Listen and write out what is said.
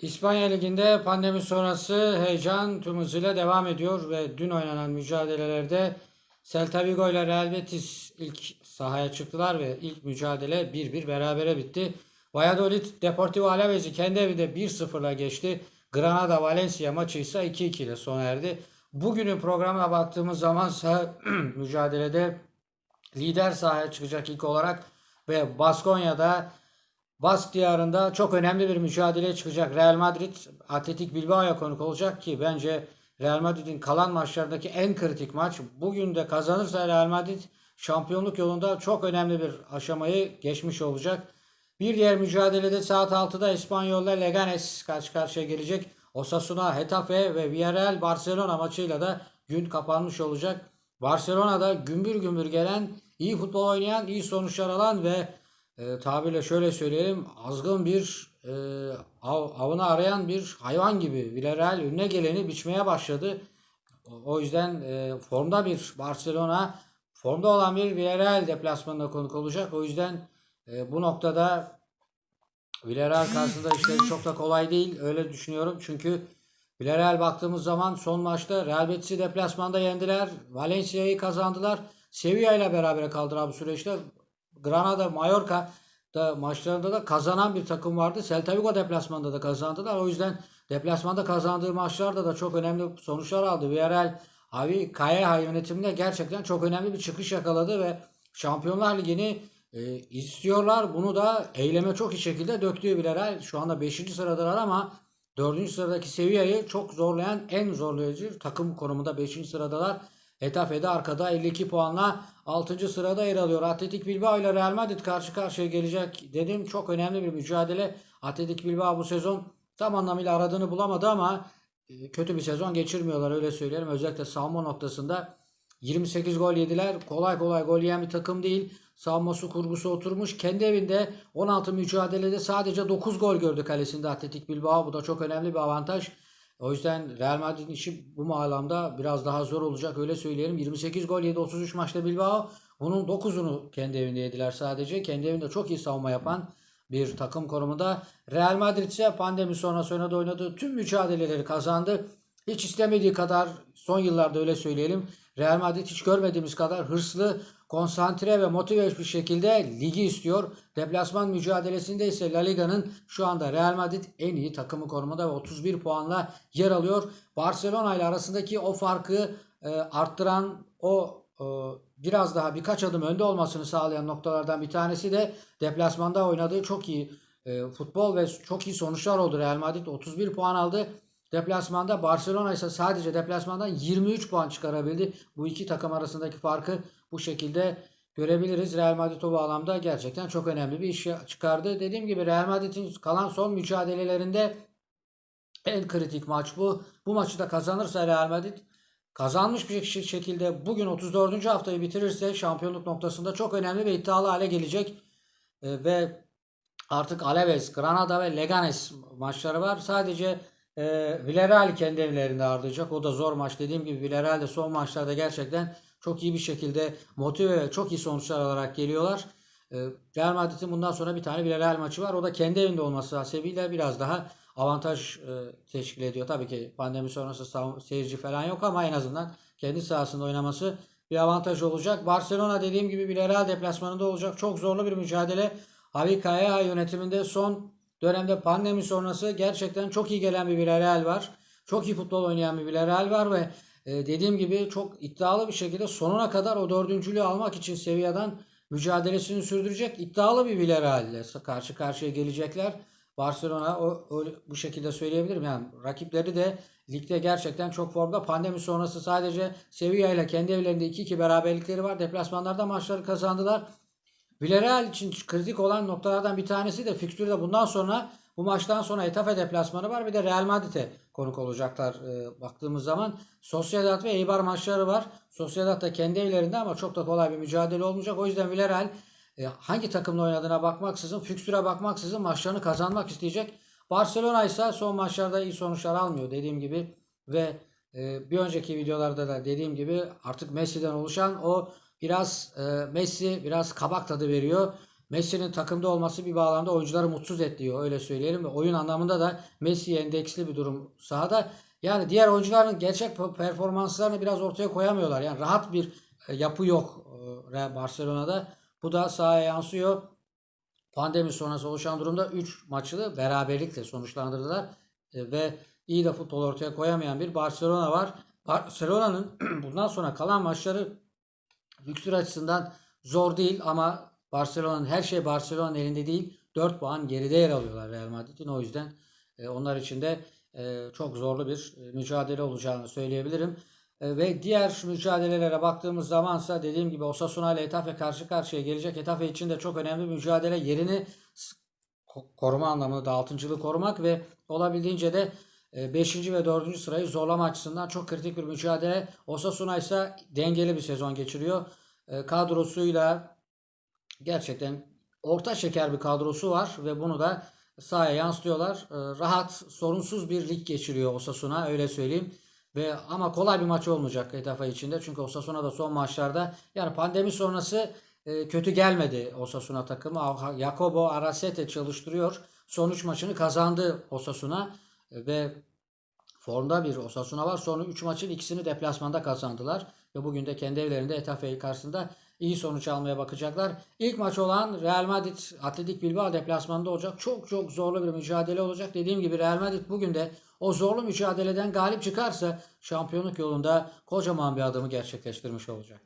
İspanya Ligi'nde pandemi sonrası heyecan tüm hızıyla devam ediyor ve dün oynanan mücadelelerde Celta Vigo ile Real Betis ilk sahaya çıktılar ve ilk mücadele 1-1 berabere bitti. Valladolid Deportivo Alaves'i kendi evinde 1-0'la geçti. Granada Valencia maçı ise 2-2 ile sona erdi. Bugünün programına baktığımız zaman mücadelede lider sahaya çıkacak ilk olarak ve Baskonya'da Bask diyarında çok önemli bir mücadeleye çıkacak Real Madrid Atletik Bilbao'ya konuk olacak ki bence Real Madrid'in kalan maçlardaki en kritik maç. Bugün de kazanırsa Real Madrid şampiyonluk yolunda çok önemli bir aşamayı geçmiş olacak. Bir diğer mücadelede saat 6'da İspanyol'la Leganes karşı karşıya gelecek. Osasuna, Hetafe ve Villarreal Barcelona maçıyla da gün kapanmış olacak. Barcelona'da gümbür gümbür gelen, iyi futbol oynayan, iyi sonuçlar alan ve e, tabirle şöyle söyleyelim azgın bir e, av, avını arayan bir hayvan gibi Villarreal önüne geleni biçmeye başladı. O- yüzden e, formda bir Barcelona, formda olan bir Villarreal deplasmanına konuk olacak. O yüzden e, bu noktada Villarreal karşısında işleri çok da kolay değil. Öyle düşünüyorum. Çünkü Villarreal baktığımız zaman son maçta Real Betis'i deplasmanda yendiler. Valencia'yı kazandılar. Sevilla ile beraber kaldılar bu süreçte. Granada, Mallorca da maçlarında da kazanan bir takım vardı. Celta Vigo deplasmanda da kazandılar. O yüzden deplasmanda kazandığı maçlarda da çok önemli sonuçlar aldı. Villarreal Avi Calleja yönetiminde gerçekten çok önemli bir çıkış yakaladı ve Şampiyonlar Ligi'ni e, istiyorlar. Bunu da eyleme çok iyi şekilde döktü Villarreal. Şu anda 5. sıradalar ama 4. sıradaki Sevilla'yı çok zorlayan en zorlayıcı takım konumunda 5. sıradalar. Etafe'de arkada 52 puanla 6. sırada yer alıyor. Atletik Bilbao ile Real Madrid karşı karşıya gelecek dedim. Çok önemli bir mücadele. Atletik Bilbao bu sezon tam anlamıyla aradığını bulamadı ama e, kötü bir sezon geçirmiyorlar öyle söyleyelim. Özellikle savunma noktasında 28 gol yediler. Kolay kolay gol yiyen bir takım değil. Savunması kurgusu oturmuş. Kendi evinde 16 mücadelede sadece 9 gol gördü kalesinde Atletik Bilbao. Bu da çok önemli bir avantaj. O yüzden Real Madrid'in işi bu bağlamda biraz daha zor olacak öyle söyleyelim. 28 gol yedi 33 maçta Bilbao. Bunun 9'unu kendi evinde yediler sadece. Kendi evinde çok iyi savunma yapan bir takım konumunda. Real Madrid ise pandemi sonrası oynadı oynadığı tüm mücadeleleri kazandı. Hiç istemediği kadar son yıllarda öyle söyleyelim. Real Madrid hiç görmediğimiz kadar hırslı, konsantre ve motive bir şekilde ligi istiyor. Deplasman mücadelesinde ise La Liga'nın şu anda Real Madrid en iyi takımı konumunda ve 31 puanla yer alıyor. Barcelona ile arasındaki o farkı e, arttıran o e, biraz daha birkaç adım önde olmasını sağlayan noktalardan bir tanesi de deplasmanda oynadığı çok iyi e, futbol ve çok iyi sonuçlar oldu. Real Madrid 31 puan aldı. Deplasmanda Barcelona ise sadece deplasmandan 23 puan çıkarabildi. Bu iki takım arasındaki farkı bu şekilde görebiliriz. Real Madrid o bağlamda gerçekten çok önemli bir iş çıkardı. Dediğim gibi Real Madrid'in kalan son mücadelelerinde en kritik maç bu. Bu maçı da kazanırsa Real Madrid kazanmış bir şek- şekilde bugün 34. haftayı bitirirse şampiyonluk noktasında çok önemli ve iddialı hale gelecek. E, ve artık Alaves, Granada ve Leganes maçları var. Sadece e, Villarreal kendi evlerinde ağırlayacak. O da zor maç. Dediğim gibi Villarreal de son maçlarda gerçekten çok iyi bir şekilde motive ve çok iyi sonuçlar alarak geliyorlar. E, Real Madrid'in bundan sonra bir tane Villarreal maçı var. O da kendi evinde olması hasebiyle biraz daha avantaj e, teşkil ediyor. Tabii ki pandemi sonrası seyirci falan yok ama en azından kendi sahasında oynaması bir avantaj olacak. Barcelona dediğim gibi Villarreal deplasmanında olacak. Çok zorlu bir mücadele. Javi Calleja yönetiminde son dönemde pandemi sonrası gerçekten çok iyi gelen bir Villarreal var. Çok iyi futbol oynayan bir Villarreal var ve e, dediğim gibi çok iddialı bir şekilde sonuna kadar o dördüncülüğü almak için seviyeden mücadelesini sürdürecek iddialı bir Villarreal ile karşı karşıya gelecekler. Barcelona o, o- bu şekilde söyleyebilirim. Yani rakipleri de ligde gerçekten çok formda. Pandemi sonrası sadece Sevilla ile kendi evlerinde 2-2 beraberlikleri var. Deplasmanlarda maçları kazandılar. Villarreal için kritik olan noktalardan bir tanesi de fikstürde bundan sonra bu maçtan sonra Etafe deplasmanı var. Bir de Real Madrid'e konuk olacaklar e, baktığımız zaman. Sociedad ve Eibar maçları var. Sociedad da kendi evlerinde ama çok da kolay bir mücadele olmayacak. O yüzden Villarreal e, hangi takımla oynadığına bakmaksızın, fikstüre bakmaksızın maçlarını kazanmak isteyecek. Barcelona ise son maçlarda iyi sonuçlar almıyor dediğim gibi ve e, bir önceki videolarda da dediğim gibi artık Messi'den oluşan o biraz e, Messi biraz kabak tadı veriyor. Messi'nin takımda olması bir bağlamda oyuncuları mutsuz ediyor öyle söyleyelim oyun anlamında da Messi'ye endeksli bir durum sahada. Yani diğer oyuncuların gerçek pe- performanslarını biraz ortaya koyamıyorlar. Yani rahat bir e, yapı yok e, Barcelona'da. Bu da sahaya yansıyor. Pandemi sonrası oluşan durumda 3 maçı beraberlikle sonuçlandırdılar. E, ve iyi de futbol ortaya koyamayan bir Barcelona var. Barcelona'nın bundan sonra kalan maçları Fikstür açısından zor değil ama Barcelona'nın her şey Barcelona'nın elinde değil. 4 puan geride yer alıyorlar Real Madrid'in. O yüzden e, onlar için de e, çok zorlu bir e, mücadele olacağını söyleyebilirim. E, ve diğer mücadelelere baktığımız zamansa dediğim gibi Osasuna ile Etafe karşı karşıya gelecek. Etafe için de çok önemli bir mücadele. Yerini koruma anlamında da altıncılığı korumak ve olabildiğince de 5. ve 4. sırayı zorlama açısından çok kritik bir mücadele. Osasuna ise dengeli bir sezon geçiriyor. E, Kadrosuyla gerçekten orta şeker bir kadrosu var ve bunu da sahaya yansıtıyorlar. E, Rahat, sorunsuz bir lig geçiriyor Osasuna öyle söyleyeyim. Ve ama kolay bir maç olmayacak Getafe içinde. Çünkü Osasuna da son maçlarda yani pandemi sonrası e, kötü gelmedi Osasuna takımı. Jacobo Aracete çalıştırıyor. Son 3 maçını kazandı Osasuna E, ve formda bir Osasuna var. Sonra 3 maçın ikisini deplasmanda kazandılar. Ve bugün de kendi evlerinde Etafe karşısında iyi sonuç almaya bakacaklar. İlk maç olan Real Madrid Atletik Bilbao deplasmanda olacak. Çok çok zorlu bir mücadele olacak. Dediğim gibi Real Madrid bugün de o zorlu mücadeleden galip çıkarsa şampiyonluk yolunda kocaman bir adımı gerçekleştirmiş olacak.